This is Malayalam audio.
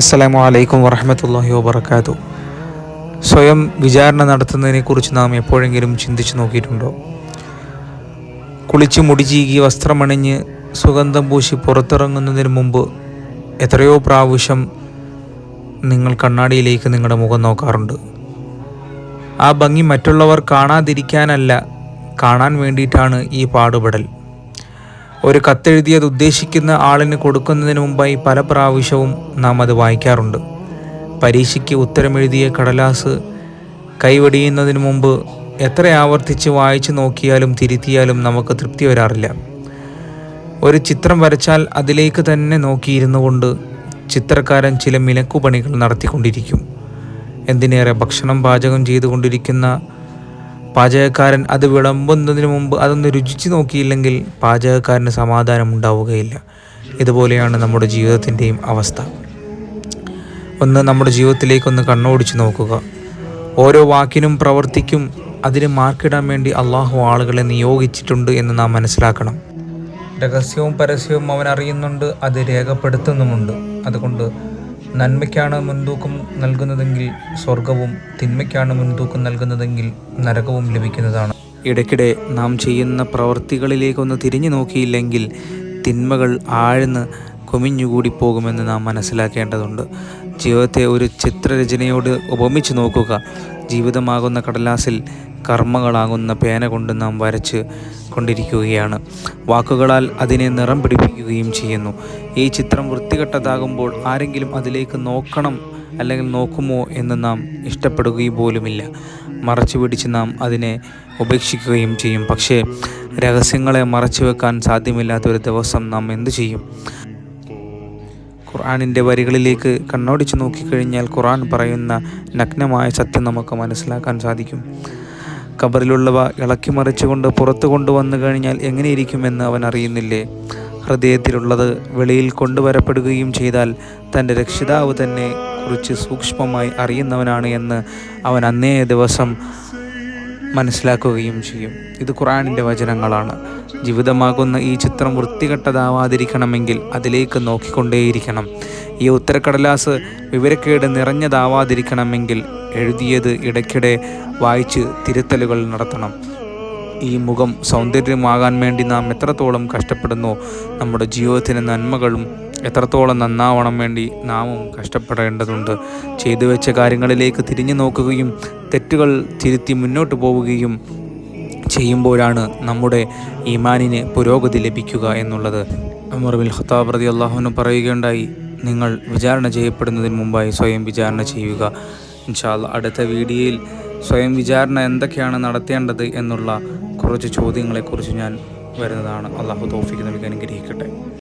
അസ്സലാമു അലൈക്കും വറഹമത്തല്ലാഹി വബർക്കാത്തു സ്വയം വിചാരണ നടത്തുന്നതിനെക്കുറിച്ച് നാം എപ്പോഴെങ്കിലും ചിന്തിച്ചു നോക്കിയിട്ടുണ്ടോ? കുളിച്ച് മുടിചീകി വസ്ത്രമണിഞ്ഞ് സുഗന്ധം പൂശി പുറത്തിറങ്ങുന്നതിന് മുമ്പ് എത്രയോ പ്രാവശ്യം നിങ്ങൾ കണ്ണാടിയിലേക്ക് നിങ്ങളുടെ മുഖം നോക്കാറുണ്ട്. ആ ഭംഗി മറ്റുള്ളവർ കാണാതിരിക്കാനല്ല കാണാൻ വേണ്ടിയിട്ടാണ് ഈ പാടുപെടൽ. ഒരു കത്തെഴുതിയത് ഉദ്ദേശിക്കുന്ന ആളിന് കൊടുക്കുന്നതിന് മുമ്പായി പല പ്രാവശ്യവും നാം അത് വായിക്കാറുണ്ട്. പരീക്ഷയ്ക്ക് ഉത്തരമെഴുതിയ കടലാസ് കൈവടിയുന്നതിന് മുമ്പ് എത്ര ആവർത്തിച്ച് വായിച്ചു നോക്കിയാലും തിരുത്തിയാലും നമുക്ക് തൃപ്തി വരാറില്ല. ഒരു ചിത്രം വരച്ചാൽ അതിലേക്ക് തന്നെ നോക്കിയിരുന്നു കൊണ്ട് ചിത്രകാരൻ ചില മിനക്കുപണികൾ നടത്തിക്കൊണ്ടിരിക്കും. എന്തിനേറെ ഭക്ഷണം പാചകം ചെയ്തുകൊണ്ടിരിക്കുന്ന പാചകക്കാരൻ അത് വിളമ്പുന്നതിന് മുമ്പ് അതൊന്ന് രുചിച്ച് നോക്കിയില്ലെങ്കിൽ പാചകക്കാരന് സമാധാനം ഉണ്ടാവുകയില്ല. ഇതുപോലെയാണ് നമ്മുടെ ജീവിതത്തിന്റെയും അവസ്ഥ. ഒന്ന് നമ്മുടെ ജീവിതത്തിലേക്കൊന്ന് കണ്ണോടിച്ച് നോക്കുക. ഓരോ വാക്കിനും പ്രവർത്തിക്കും. അതിന് മാർക്കിടാൻ വേണ്ടി അള്ളാഹു ആളുകളെ നിയോഗിച്ചിട്ടുണ്ട് എന്ന് നാം മനസ്സിലാക്കണം. രഹസ്യവും പരസ്യവും അവൻ അറിയുന്നുണ്ട് അത് രേഖപ്പെടുത്തുന്നുമുണ്ട്. അതുകൊണ്ട് നന്മയ്ക്കാണ് മുൻതൂക്കം നൽകുന്നതെങ്കിൽ സ്വർഗവും തിന്മയ്ക്കാണ് മുൻതൂക്കം നൽകുന്നതെങ്കിൽ നരകവും ലഭിക്കുന്നതാണ്. ഇടയ്ക്കിടെ നാം ചെയ്യുന്ന പ്രവൃത്തികളിലേക്കൊന്ന് തിരിഞ്ഞു നോക്കിയില്ലെങ്കിൽ തിന്മകൾ ആഴ്ന്ന് കുമിഞ്ഞുകൂടി പോകുമെന്ന് നാം മനസ്സിലാക്കേണ്ടതുണ്ട്. ജീവിതത്തെ ഒരു ചിത്രരചനയോട് ഉപമിച്ച് നോക്കുക. ജീവിതമാകുന്ന കടലാസിൽ കർമ്മങ്ങളാകുന്ന പേന കൊണ്ട് നാം വരച്ച് കൊണ്ടിരിക്കുകയാണ്. വാക്കുകളാൽ അതിനെ നിറം പിടിപ്പിക്കുകയും ചെയ്യുന്നു. ഈ ചിത്രം വൃത്തികെട്ടതാകുമ്പോൾ ആരെങ്കിലും അതിലേക്ക് നോക്കണം അല്ലെങ്കിൽ നോക്കുമോ എന്ന് നാം ഇഷ്ടപ്പെടുകയും പോലുമില്ല. മറച്ചു പിടിച്ച് നാം അതിനെ ഉപേക്ഷിക്കുകയും ചെയ്യും. പക്ഷേ രഹസ്യങ്ങളെ മറച്ചു വെക്കാൻ സാധ്യമില്ലാത്തൊരു ദിവസം നാം എന്തു ചെയ്യും? ഖുർആാനിന്റെ വരികളിലേക്ക് കണ്ണോടിച്ച് നോക്കിക്കഴിഞ്ഞാൽ ഖുർആൻ പറയുന്ന നഗ്നമായ സത്യം നമുക്ക് മനസ്സിലാക്കാൻ സാധിക്കും. കബറിലുള്ളവ ഇളക്കി മറിച്ചുകൊണ്ട് പുറത്തു കൊണ്ടുവന്നു കഴിഞ്ഞാൽ എങ്ങനെയിരിക്കുമെന്ന് അവൻ അറിയുന്നില്ലേ? ഹൃദയത്തിലുള്ളത് വെളിയിൽ കൊണ്ടുവരപ്പെടുകയും ചെയ്താൽ തന്റെ രക്ഷിതാവ് തന്നെ കുറിച്ച് സൂക്ഷ്മമായി അറിയുന്നവനാണ് എന്ന് അവൻ അന്നേ ദിവസം മനസ്സിലാക്കുകയും ചെയ്യും. ഇത് ഖുറാനിന്റെ വചനങ്ങളാണ്. ജീവിതമാകുന്ന ഈ ചിത്രം വൃത്തികെട്ടതാവാതിരിക്കണമെങ്കിൽ അതിലേക്ക് നോക്കിക്കൊണ്ടേയിരിക്കണം. ഈ ഉത്തരക്കടലാസ് വിവരക്കേട് നിറഞ്ഞതാവാതിരിക്കണമെങ്കിൽ എഴുതിയത് ഇടയ്ക്കിടെ വായിച്ച് തിരുത്തലുകൾ നടത്തണം. ഈ മുഖം സൗന്ദര്യമാകാൻ വേണ്ടി നാം എത്രത്തോളം കഷ്ടപ്പെടുന്നു നമ്മുടെ ജീവിതത്തിന് നന്മകളും എത്രത്തോളം നന്നാവണം വേണ്ടി നാമും കഷ്ടപ്പെടേണ്ടതുണ്ട്. ചെയ്തു വെച്ച കാര്യങ്ങളിലേക്ക് തിരിഞ്ഞു നോക്കുകയും തെറ്റുകൾ തിരുത്തി മുന്നോട്ട് പോവുകയും ചെയ്യുമ്പോഴാണ് നമ്മുടെ ഈമാനിന് പുരോഗതി ലഭിക്കുക എന്നുള്ളത്. അമർ ബിൽ ഖത്താബ് റതി അള്ളാഹുവിന് പറയുകയുണ്ടായി നിങ്ങൾ വിചാരണ ചെയ്യപ്പെടുന്നതിന് മുമ്പായി സ്വയം വിചാരണ ചെയ്യുക. ഇൻഷാല്ല അടുത്ത വീഡിയോയിൽ സ്വയം വിചാരണ എന്തൊക്കെയാണ് നടത്തേണ്ടത് എന്നുള്ള കുറച്ച് ചോദ്യങ്ങളെക്കുറിച്ച് ഞാൻ വരുന്നതാണ്. അള്ളാഹു തോഫിക്ക് നൽകി അനുഗ്രഹിക്കട്ടെ.